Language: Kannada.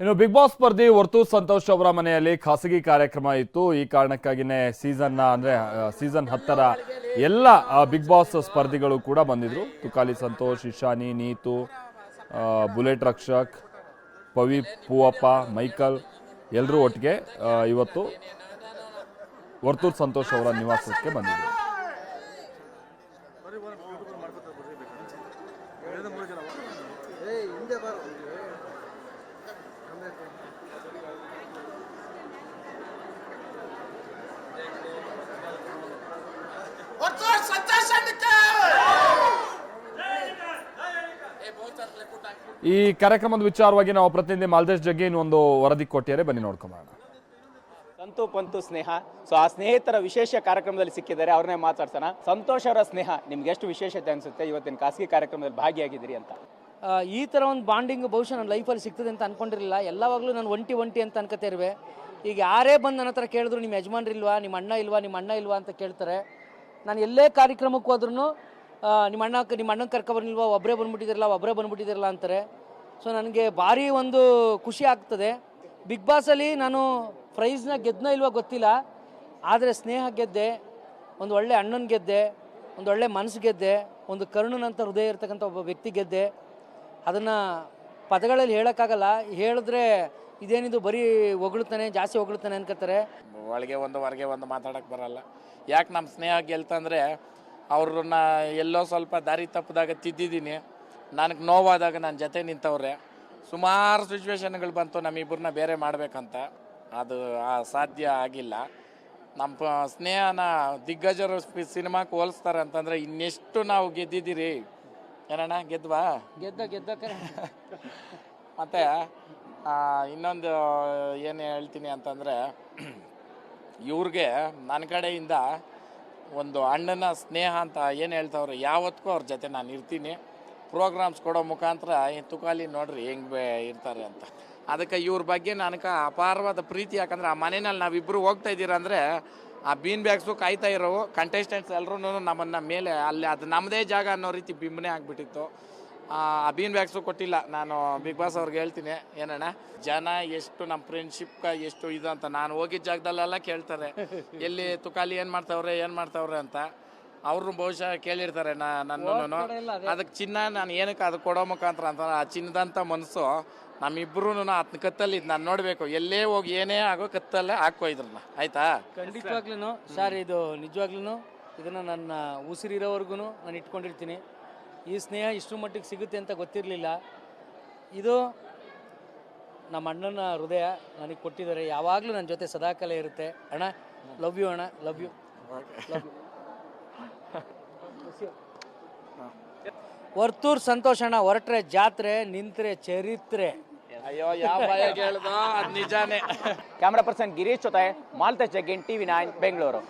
ಇನ್ನು ಬಿಗ್ ಬಾಸ್ ಸ್ಪರ್ಧಿ ಹೊರತು ಸಂತೋಷ್ ಅವರ ಮನೆಯಲ್ಲಿ ಖಾಸಗಿ ಕಾರ್ಯಕ್ರಮ ಇತ್ತು. ಈ ಕಾರಣಕ್ಕಾಗಿನೇ ಸೀಸನ್ ಅಂದ್ರೆ ಸೀಸನ್ ಹತ್ತರ ಎಲ್ಲ ಬಿಗ್ ಬಾಸ್ ಸ್ಪರ್ಧಿಗಳು ಕೂಡ ಬಂದಿದ್ರು. ತುಕಾಲಿ ಸಂತೋಷ್, ಇಶಾನಿ, ನೀತು ಬುಲೆಟ್ ರಕ್ಷಕ್, ಪವಿ, ಪೂವಪ್ಪ, ಮೈಕಲ್ ಎಲ್ಲರೂ ಒಟ್ಟಿಗೆ ಇವತ್ತು ವರ್ತೂರ್ ಸಂತೋಷ್ ಅವರ ನಿವಾಸಕ್ಕೆ ಬಂದಿದ್ರು. ಈ ಕಾರ್ಯಕ್ರಮದ ವಿಚಾರವಾಗಿ ನಾವು ಪ್ರತಿನಿಧಿ ಮಾಲ್ದೇಶ್ ಜಗ್ಗೇನ್ ಒಂದು ವರದಿ ಕೊಟ್ಟಿದ್ದಾರೆ. ಬನ್ನಿ ನೋಡ್ಕೊಂಬೋಣ ಸಂತು ಪಂತು ಸ್ನೇಹ. ಸೊ ಆ ಸ್ನೇಹಿತರ ವಿಶೇಷ ಕಾರ್ಯಕ್ರಮದಲ್ಲಿ ಸಿಕ್ಕಿದ್ದಾರೆ ಅವ್ರನ್ನೇ ಮಾತಾಡ್ಸೋಣ. ಸಂತೋಷ್ ಅವರ ಸ್ನೇಹ ನಿಮ್ಗೆ ಎಷ್ಟು ವಿಶೇಷತೆ ಅನಿಸುತ್ತೆ ಇವತ್ತಿನ ಖಾಸಗಿ ಕಾರ್ಯಕ್ರಮದಲ್ಲಿ ಭಾಗಿಯಾಗಿದ್ದೀರಿ ಅಂತ? ಈ ಥರ ಒಂದು ಬಾಂಡಿಂಗ್ ಬಹುಶಃ ನನ್ನ ಲೈಫಲ್ಲಿ ಸಿಗ್ತದೆ ಅಂತ ಅನ್ಕೊಂಡಿರಲಿಲ್ಲ. ಎಲ್ಲವಾಗಲೂ ನಾನು ಒಂಟಿ ಒಂಟಿ ಅಂತ ಅನ್ಕೋತಾ ಇರುವೆ. ಈಗ ಯಾರೇ ಬಂದು ನನ್ನ ಹತ್ರ ಕೇಳಿದ್ರು ನಿಮ್ಮ ಯಜಮಾನ್ರಿಲ್ವಾ? ನಿಮ್ಮ ಅಣ್ಣ ಇಲ್ವಾ? ನಿಮ್ಮ ಅಣ್ಣ ಇಲ್ವಾ? ಅಂತ ಕೇಳ್ತಾರೆ. ನಾನು ಎಲ್ಲೇ ಕಾರ್ಯಕ್ರಮಕ್ಕೆ ಹೋದ್ರೂ ನಿಮ್ಮ ಅಣ್ಣ ನಿಮ್ಮ ಅಣ್ಣನ ಕರ್ಕೊಬರ್ಲಿಲ್ವಾ ಒಬ್ಬರೇ ಬಂದ್ಬಿಟ್ಟಿದಿರಲ್ಲ ಒಬ್ಬರೇ ಬಂದ್ಬಿಟ್ಟಿದಿರಲ್ಲ ಅಂತಾರೆ. ಸೊ ನನಗೆ ಭಾರಿ ಒಂದು ಖುಷಿ ಆಗ್ತದೆ. ಬಿಗ್ ಬಾಸಲ್ಲಿ ನಾನು ಪ್ರೈಸ್ನ ಗೆದ್ದನ ಇಲ್ವೋ ಗೊತ್ತಿಲ್ಲ. ಆದರೆ ಸ್ನೇಹ ಗೆದ್ದೆ, ಒಂದು ಒಳ್ಳೆ ಅಣ್ಣನ ಗೆದ್ದೆ, ಒಂದು ಒಳ್ಳೆ ಮನಸ್ಸು ಗೆದ್ದೆ, ಒಂದು ಕರುಣನಂತ ಹೃದಯ ಇರ್ತಕ್ಕಂಥ ಒಬ್ಬ ವ್ಯಕ್ತಿ ಗೆದ್ದೆ. ಅದನ್ನು ಪದಗಳಲ್ಲಿ ಹೇಳೋಕ್ಕಾಗಲ್ಲ. ಹೇಳಿದ್ರೆ ಇದೇನಿದು ಬರೀ ಹೊಗಳ್ತಾನೆ, ಜಾಸ್ತಿ ಹೊಗಳ್ತಾನೆ ಅನ್ಕೋತಾರೆ. ಒಳಗೆ ಒಂದು, ಹೊರಗೆ ಒಂದು ಮಾತಾಡೋಕ್ಕೆ ಬರಲ್ಲ. ಯಾಕೆ ನಮ್ಮ ಸ್ನೇಹ ಗೆಲ್ತಂದರೆ ಅವ್ರನ್ನ ಎಲ್ಲೋ ಸ್ವಲ್ಪ ದಾರಿ ತಪ್ಪಿದಾಗ ತಿದ್ದಿದ್ದೀನಿ. ನನಗೆ ನೋವಾದಾಗ ನನ್ನ ಜೊತೆ ನಿಂತವ್ರೆ. ಸುಮಾರು ಸಿಚುವೇಶನ್ಗಳು ಬಂತು ನಮ್ಮಿಬ್ಬರನ್ನ ಬೇರೆ ಮಾಡಬೇಕಂತ. ಅದು ಆ ಸಾಧ್ಯ ಆಗಿಲ್ಲ. ನಮ್ಮ ಪ- ಸ್ನೇಹನ ದಿಗ್ಗಜರು ಸಿನಿಮಾಕ್ಕೆ ಹೋಲಿಸ್ತಾರೆ ಅಂತಂದರೆ ಇನ್ನೆಷ್ಟು ನಾವು ಗೆದ್ದಿದ್ದೀರಿ. ಏನಣ್ಣ ಗೆದ್ವಾ? ಗೆದ್ದ ಗೆದ್ದ ಮತ್ತು ಇನ್ನೊಂದು ಏನು ಹೇಳ್ತೀನಿ ಅಂತಂದರೆ ಇವ್ರಿಗೆ ನನ್ನ ಕಡೆಯಿಂದ ಒಂದು ಅಣ್ಣನ ಸ್ನೇಹ ಅಂತ ಏನು ಹೇಳ್ತಾವ್ರೆ ಯಾವತ್ತಿಗೂ ಅವ್ರ ಜೊತೆ ನಾನು ಇರ್ತೀನಿ. ಪ್ರೋಗ್ರಾಮ್ಸ್ ಕೊಡೋ ಮುಖಾಂತರ ತುಕಾಲಿ ನೋಡ್ರಿ ಹೆಂಗೆ ಇರ್ತಾರೆ ಅಂತ. ಅದಕ್ಕೆ ಇವ್ರ ಬಗ್ಗೆ ನನಗೆ ಅಪಾರವಾದ ಪ್ರೀತಿ, ಯಾಕಂದ್ರೆ ಆ ಮನೆಯಲ್ಲಿ ನಾವಿಬ್ಬರು ಹೋಗ್ತಾ ಇದ್ದೀರ ಅಂದರೆ ಆ ಬೀನ್ ಬ್ಯಾಗ್ಸು ಕಾಯ್ತಾ ಇರೋವು. ಕಂಟೆಸ್ಟೆಂಟ್ಸ್ ಎಲ್ಲರೂ ನಮ್ಮನ್ನು ಮೇಲೆ ಅಲ್ಲಿ ಅದು ನಮ್ಮದೇ ಜಾಗ ಅನ್ನೋ ರೀತಿ ಬಿಂಬನೆ ಆಗಿಬಿಟ್ಟಿತ್ತು. ಬೀನ್ ಬ್ಯಾಗ್ಸು ಕೊಟ್ಟಿಲ್ಲ. ನಾನು ಬಿಗ್ ಬಾಸ್ ಅವ್ರಿಗೆ ಹೇಳ್ತೀನಿ ಏನಣ್ಣ? ಜನ ಎಷ್ಟು ನಮ್ಮ ಫ್ರೆಂಡ್ಶಿಪ್ ಎಷ್ಟು ಇದು ಅಂತ ನಾನು ಹೋಗಿದ್ದ ಜಾಗದಲ್ಲೆಲ್ಲ ಕೇಳ್ತಾರೆ. ಎಲ್ಲಿ ತುಕಾಲಿ ಏನು ಮಾಡ್ತಾವ್ರೆ ಏನು ಮಾಡ್ತಾವ್ರೆ ಅಂತ. ಅವ್ರನ್ನ ಬಹುಶಃ ಕೇಳಿರ್ತಾರೆ ನಾ ನನ್ನೂ ಅದಕ್ಕೆ ಚಿನ್ನ ನಾನು ಏನಕ್ಕೆ ಅದು ಕೊಡೋ ಮುಖಾಂತರ ಅಂತ ಆ ಚಿನ್ನದಂಥ ಮನಸ್ಸು ನಮ್ಮಿಬ್ರು ಹತ್ತು ಕತ್ತಲ್ಲಿ ನಾನು ನೋಡಬೇಕು. ಎಲ್ಲೇ ಹೋಗಿ ಏನೇ ಆಗೋ ಕತ್ತಲ್ಲೇ ಹಾಕೋ ಇದ್ರನ್ನ. ಆಯ್ತಾ? ಖಂಡಿತವಾಗ್ಲೂ ಸರ್ ಇದು ನಿಜವಾಗ್ಲೂ ಇದನ್ನು ನನ್ನ ಉಸಿರಿರೋವರೆಗೂ ನಾನು ಇಟ್ಕೊಂಡಿರ್ತೀನಿ. ಈ ಸ್ನೇಹ ಇಷ್ಟು ಮಟ್ಟಿಗೆ ಸಿಗುತ್ತೆ ಅಂತ ಗೊತ್ತಿರಲಿಲ್ಲ. ಇದು ನಮ್ಮ ಅಣ್ಣನ ಹೃದಯ ನನಗೆ ಕೊಟ್ಟಿದ್ದಾರೆ. ಯಾವಾಗಲೂ ನನ್ನ ಜೊತೆ ಸದಾಕಾಲ ಇರುತ್ತೆ. ಅಣ್ಣ ಲವ್ ಯು ಅಣ್ಣ ಲವ್ ಯು ವರ್ತೂರ್ ಸಂತೋಷ ಅಣ್ಣ ಹೊರಟ್ರೆ ಜಾತ್ರೆ ನಿಂತ್ರೆ ಚರಿತ್ರೆ. ಅಯ್ಯೋ ಯಾವ ಬಾಯಾಗ ಹೇಳ್ದೋ ಅದು ನಿಜಾನೇ. ಕ್ಯಾಮ್ರಾ ಪರ್ಸನ್ ಗಿರೀಶ್ ಜೊತೆ ಮಾಲ್ತೇಶ್ ಜಗ್ಗಿನ್ ಟಿವಿ ನೈನ್ ಬೆಂಗಳೂರು